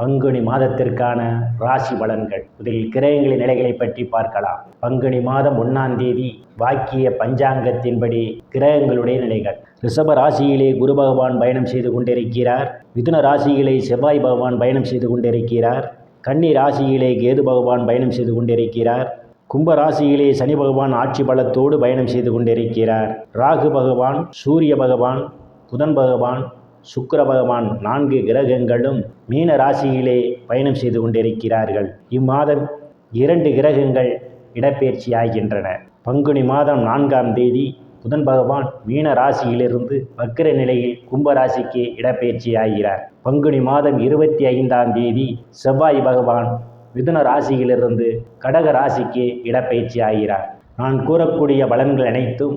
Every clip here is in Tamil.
பங்குனி மாதத்திற்கான ராசி பலன்கள். இதில் கிரகங்களின் நிலைகளை பற்றி பார்க்கலாம். பங்குனி மாதம் ஒன்றாம் தேதி வாக்கிய பஞ்சாங்கத்தின்படி கிரகங்களுடைய நிலைகள். ரிஷப ராசியிலே குரு பகவான் பயணம் செய்து கொண்டிருக்கிறார். மிதுன ராசியிலே செவ்வாய் பகவான் பயணம் செய்து கொண்டிருக்கிறார். கன்னி ராசியிலே கேது பகவான் பயணம் செய்து கொண்டிருக்கிறார். கும்ப ராசியிலே சனி பகவான் ஆட்சி பலத்தோடு பயணம் செய்து கொண்டிருக்கிறார். ராகு பகவான் சூரிய பகவான் புதன் பகவான் சுக்கர பகவான் நான்கு கிரகங்களும் மீன ராசியிலே பயணம் செய்து கொண்டிருக்கிறார்கள். இம்மாதம் இரண்டு கிரகங்கள் இடப்பெயர்ச்சி ஆகின்றன பங்குனி மாதம் நான்காம் தேதி புதன் பகவான் மீன ராசியிலிருந்து வக்கர நிலையில் கும்பராசிக்கு இடப்பெயர்ச்சி ஆகிறார் பங்குனி மாதம் இருபத்தி ஐந்தாம் தேதி செவ்வாய் பகவான் மிதுன ராசியிலிருந்து கடக ராசிக்கு இடப்பெயர்ச்சி ஆகிறார் நான் கூறக்கூடிய பலன்கள் அனைத்தும்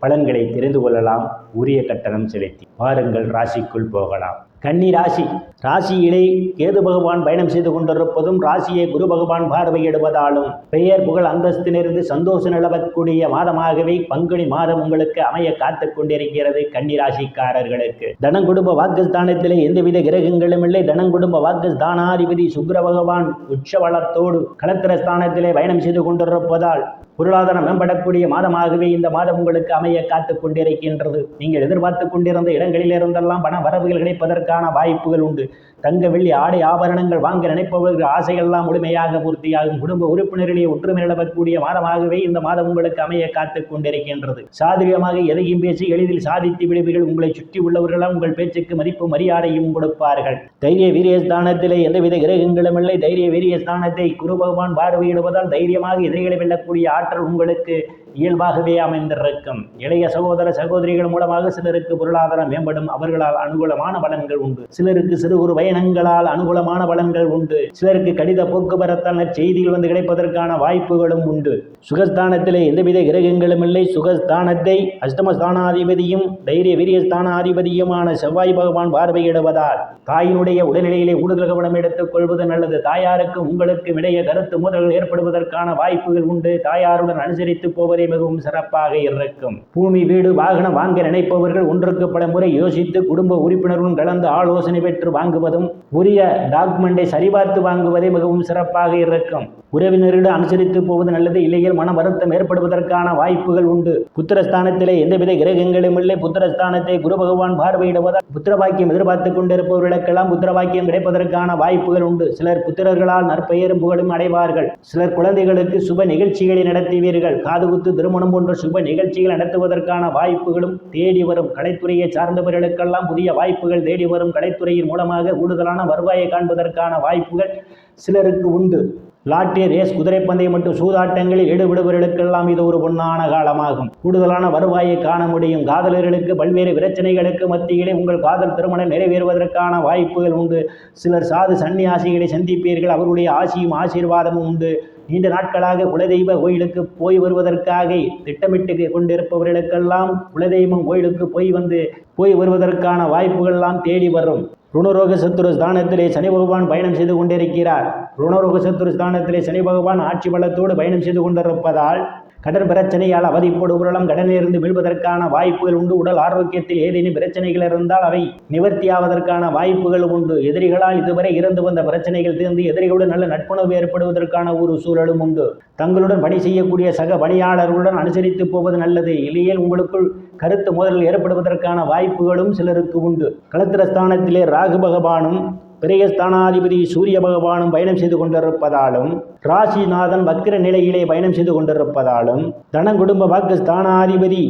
பலன்களை தெரிந்து கொள்ளலாம். உரிய கட்டணம் செலுத்தி வாருங்கள் ராசிக்குள் போகலாம். கன்னி ராசி. ராசியிலே கேது பகவான் பயணம் செய்து கொண்டிருப்பதும் ராசியை குரு பகவான் பார்வையிடுவதாலும் பெயர் புகழ் அந்தஸ்திலிருந்து சந்தோஷம் நிலவக்கூடிய மாதமாகவே பங்குனி மாதம் உங்களுக்கு அமைய காத்து கொண்டிருக்கிறது கன்னி ராசிக்காரர்களுக்கு. தனங்குடும்ப வாக்குஸ்தானத்திலே எந்தவித கிரகங்களும் இல்லை. தனங்குடும்ப வாக்குஸ்தானாதிபதி சுக்கிர பகவான் உச்சவளத்தோடு களத்திர ஸ்தானத்திலே பயணம் செய்து கொண்டிருப்பதால் பொருளாதாரம் மேம்படக்கூடிய மாதமாகவே இந்த மாதம் உங்களுக்கு அமைய காத்து கொண்டிருக்கின்றது. நீங்கள் எதிர்பார்த்து கொண்டிருந்த இடங்களிலிருந்தெல்லாம் பண வரவுகள் கிடைப்பதற்கான வாய்ப்புகள் உண்டு. தங்க வெள்ளி ஆடை ஆபரணங்கள் வாங்க நினைப்பவர்கள் ஆசைகள்லாம் முழுமையாக பூர்த்தியாகும். குடும்ப உறுப்பினர்களே ஒற்றுமை நிலவக்கூடிய மாதமாகவே இந்த மாதம் உங்களுக்கு அமைய காத்து கொண்டிருக்கின்றது. சாதுரியமாக எதையும் பேசி எளிதில் சாதித்து விடுவீர்கள். உங்களை சுற்றி உள்ளவர்களால் உங்கள் பேச்சுக்கு மதிப்பு மரியாதையும் கொடுப்பார்கள். தைரிய வீரிய ஸ்தானத்திலே எந்தவித கிரகங்களும் இல்லை. தைரிய வீரிய ஸ்தானத்தை குரு பகவான் பார்வையிடுவதால் தைரியமாக எதிரிகளை வெல்லக்கூடிய ஆற்றல் உங்களுக்கு இயல்பாகவே அமைந்திருக்கும். இளைய சகோதர சகோதரிகள் மூலமாக சிலருக்கு பொருளாதாரம் மேம்படும். அவர்களால் அனுகூலமான பலன்கள் உண்டு. சிலருக்கு சிறு குறு பயணங்களால் அனுகூலமான பலன்கள் உண்டு. சிலருக்கு கடித போக்குவரத்தான செய்திகள் வந்து கிடைப்பதற்கான வாய்ப்புகளும் உண்டு. சுகஸ்தானத்திலே எந்தவித கிரகங்களும் இல்லை. சுகஸ்தானத்தை அஷ்டமஸ்தானாதிபதியும் தைரிய வீரியஸ்தானாதிபதியுமான செவ்வாய் பகவான் பார்வையிடுவதால் தாயினுடைய உடல்நிலையிலே கூடுதல் கவனம் எடுத்துக் கொள்வது நல்லது. தாயாருக்கு உங்களுக்கும் இடையே கருத்து மோதல்கள் ஏற்படுவதற்கான வாய்ப்புகள் உண்டு. தாயார் தாயாருடன் அனுசரித்து போவதே மிகவும் சிறப்பாக இருக்கும். பூமி வீடு வாகனம் வாங்க நினைப்பவர்கள் ஒன்றுக்கு பல முறை யோசித்து குடும்ப உறுப்பினருடன் கலந்து ஆலோசனை பெற்று வாங்குவதும் உரிய டாக்குமெண்டை சரிபார்த்து வாங்குவதே மிகவும் சிறப்பாக இருக்கும். உறவினரிடம் அனுசரித்து போவது நல்லது இல்லையில் மன வருத்தம் ஏற்படுவதற்கான வாய்ப்புகள் உண்டு. புத்திரஸ்தானத்திலே எந்தவித கிரகங்களும் இல்லை. புத்திரஸ்தானத்தை குரு பகவான் பார்வையிடுவதால் புத்திர பாக்கியம் எதிர்பார்த்து கொண்டிருப்பவர்களுக்கெல்லாம் புத்திரபாக்கியம் கிடைப்பதற்கான வாய்ப்புகள் உண்டு. சிலர் புத்திரர்களால் நற்பெயரும் புகழும் அடைவார்கள். சிலர் குழந்தைகளுக்கு சுப நிகழ்ச்சிகளை நட நடத்துவீர்கள் காதுகுத்து திருமணம் போன்ற சுப நிகழ்ச்சிகள் நடத்துவதற்கான வாய்ப்புகளும் தேடி வரும். கலைத்துறையை சார்ந்தவர்களுக்கெல்லாம் புதிய வாய்ப்புகள் தேடி வரும். கலைத்துறையின் மூலமாக கூடுதலான வருவாயை காண்பதற்கான வாய்ப்புகள் சிலருக்கு உண்டு. லாட்டரி ரேஸ் குதிரைப்பந்தயம் மற்றும் சூதாட்டங்களில் ஈடுபடுபவர்களுக்கெல்லாம் இது ஒரு பொன்னான காலமாகும். கூடுதலான வருவாயை காண முடியும். காதலர்களுக்கு பல்வேறு பிரச்சனைகளுக்கு மத்தியிலே உங்கள் காதல் திருமணம் நிறைவேறுவதற்கான வாய்ப்புகள் உண்டு. சிலர் சாது சன்னியாசிகளை சந்திப்பீர்கள். அவருடைய ஆசியும் ஆசீர்வாதமும் உண்டு. நீண்ட நாட்களாக குலதெய்வ கோயிலுக்கு போய் வருவதற்காக திட்டமிட்டு கொண்டிருப்பவர்களுக்கெல்லாம் குலதெய்வம் கோயிலுக்கு போய் வந்து போய் வருவதற்கான வாய்ப்புகள்லாம் தேடி வரும். ருணரோக சத்துரு ஸ்தானத்திலே சனி பகவான் பயணம் செய்து கொண்டிருக்கிறார். ருணரோக சத்துரு ஸ்தானத்திலே சனி பகவான் ஆட்சி பலத்தோடு பயணம் செய்து கொண்டிருப்பதால் கடன் பிரச்சனையால் அவதிப்படுபவர்களும் கடனிலிருந்து மீள்வதற்கான வாய்ப்புகள் உண்டு. உடல் ஆரோக்கியத்தில் ஏதேனும் பிரச்சனைகள் இருந்தால் அவை நிவர்த்தியாவதற்கான வாய்ப்புகள் உண்டு. எதிரிகளால் இதுவரை இருந்து வந்த பிரச்சனைகள் தீர்ந்து எதிரிகளுடன் நல்ல நட்புணர்வு ஏற்படுவதற்கான ஒரு சூழலும் உண்டு. தங்களுடன் பணி செய்யக்கூடிய சக பணியாளர்களுடன் அனுசரித்து போவது நல்லது. இல்லையே உங்களுக்குள் கருத்து மோதல்கள் ஏற்படுவதற்கான வாய்ப்புகளும் சிலருக்கு உண்டு. களத்திரஸ்தானத்திலே ராகு பகவானும் பிரியஸ்தானாதிபதி சூரிய பகவானும் பயணம் செய்து கொண்டிருப்பதாலும் ராசிநாதன் வக்கிர நிலையிலே பயணம் செய்து கொண்டிருப்பதாலும் தனங்குடும்ப வாக்கு ஸ்தானாதிபதி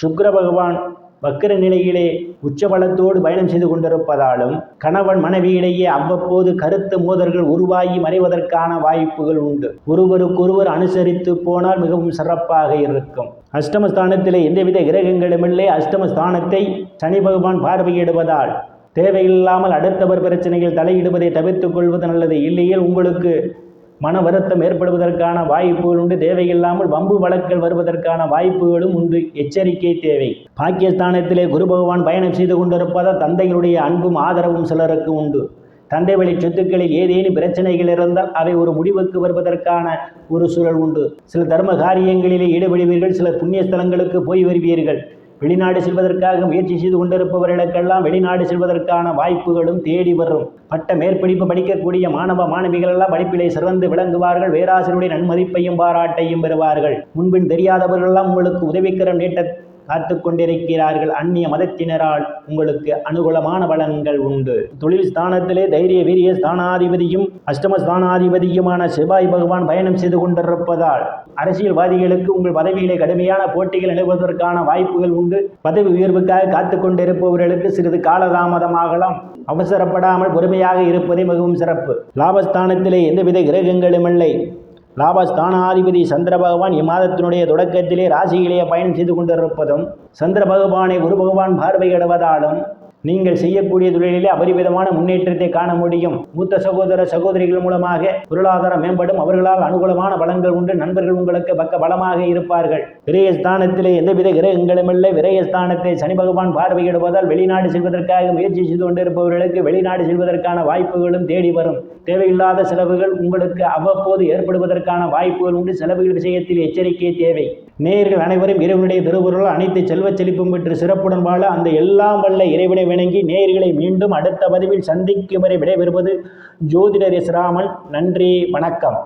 சுக்ர பகவான் வக்கர நிலையிலே உச்சபலத்தோடு பயணம் செய்து கொண்டிருப்பதாலும் கணவன் மனைவியிடையே அவ்வப்போது கருத்து மோதல்கள் உருவாகி மறைவதற்கான வாய்ப்புகள் உண்டு. ஒருவருக்கொருவர் அனுசரித்து போனால் மிகவும் சிறப்பாக இருக்கும். அஷ்டமஸ்தானத்திலே எந்தவித கிரகங்களுமில்லை. அஷ்டமஸ்தானத்தை சனி பகவான் பார்வையிடுவதால் தேவையில்லாமல் அடுத்தவர் பிரச்சனையில் தலையிடுவதை தவிர்த்துக் கொள்வது நல்லது. இல்லையில் உங்களுக்கு மன வருத்தம் ஏற்படுவதற்கான வாய்ப்புகள் உண்டு. தேவையில்லாமல் வம்பு வழக்கல் வருவதற்கான வாய்ப்புகளும் உண்டு. எச்சரிக்கை தேவை. பாகிஸ்தானத்திலே குரு பகவான் பயணம் செய்து கொண்டிருப்பதால் தந்தைகளுடைய அன்பும் ஆதரவும் சிலருக்கு உண்டு. தந்தை வழி சொத்துக்களில் ஏதேனும் பிரச்சனைகள் இருந்தால் அவை ஒரு முடிவுக்கு வருவதற்கான ஒரு சூழல் உண்டு. சில தர்ம காரியங்களிலே ஈடுபடுவீர்கள் சில புண்ணிய ஸ்தலங்களுக்கு போய் வருவீர்கள். வெளிநாடு செல்வதற்காக முயற்சி செய்து கொண்டிருப்பவர்களுக்கெல்லாம் வெளிநாடு செல்வதற்கான வாய்ப்புகளும் தேடி வரும். பட்ட மேற்படிப்பு படிக்கக்கூடிய மாணவ மாணவிகள் எல்லாம் படிப்பிலே சிறந்து விளங்குவார்கள் வேராசிரியருடைய நன்மதிப்பையும் பாராட்டையும் பெறுவார்கள். முன்பின் தெரியாதவர்களெல்லாம் உங்களுக்கு உதவிக்கரம் நீட்ட காத்து கொண்டிருக்கிறார்கள் அந்நிய மதத்தினரால் உங்களுக்கு அனுகூலமான பலன்கள் உண்டு. தொழில் ஸ்தானத்திலே தைரிய வீரிய ஸ்தானாதிபதியும் அஷ்டம ஸ்தானாதிபதியுமான செவ்வாய் பகவான் பயணம் செய்து கொண்டிருப்பதால் அரசியல்வாதிகளுக்கு உங்கள் பதவியிலே கடுமையான போட்டிகள் நிலவுவதற்கான வாய்ப்புகள் உண்டு. பதவி உயர்வுக்காக காத்து கொண்டிருப்பவர்களுக்கு சிறிது காலதாமதமாகலாம். அவசரப்படாமல் பொறுமையாக இருப்பதே மிகவும் சிறப்பு. லாபஸ்தானத்திலே எந்தவித கிரகங்களும் இல்லை லாபஸ்தானாதிபதி சந்திர பகவான் இம்மாதத்தினுடைய தொடக்கத்திலே ராசியிலேயே பயணம் செய்து கொண்டிருப்பதும் சந்திர பகவானை குரு பகவான் பார்வையிடுவதாலும் நீங்கள் செய்யக்கூடிய தொழிலிலே அபரிவிதமான முன்னேற்றத்தை காண முடியும். மூத்த சகோதர சகோதரிகள் மூலமாக பொருளாதாரம் மேம்படும். அவர்களால் அனுகூலமான பலன்கள் உண்டு. நண்பர்கள் உங்களுக்கு பக்க பலமாக இருப்பார்கள். விரயஸ்தானத்திலே எந்தவித கிரகங்களுமில்லை. விரயஸ்தானத்தை சனி பகவான் பார்வையிடுவதால் வெளிநாடு செல்வதற்காக முயற்சி செய்து கொண்டிருப்பவர்களுக்கு வெளிநாடு செல்வதற்கான வாய்ப்புகளும் தேடி வரும். தேவையில்லாத செலவுகள் உங்களுக்கு அவ்வப்போது ஏற்படுவதற்கான வாய்ப்புகள் உண்டு. செலவுகள் விஷயத்தில் எச்சரிக்கை தேவை. நேயர்கள் அனைவரும் இறைவனுடைய திருவுருள் அனைத்து செல்வச் செழிப்பும் பெற்று சிறப்புடன் வாழ அந்த எல்லாம் வல்ல இறைவனை வணங்கி நேயர்களை மீண்டும் அடுத்த பதிவில் சந்திக்கும் வரை விடைபெறுவது ஜோதிடர் எஸ் ராமன் நன்றி வணக்கம்.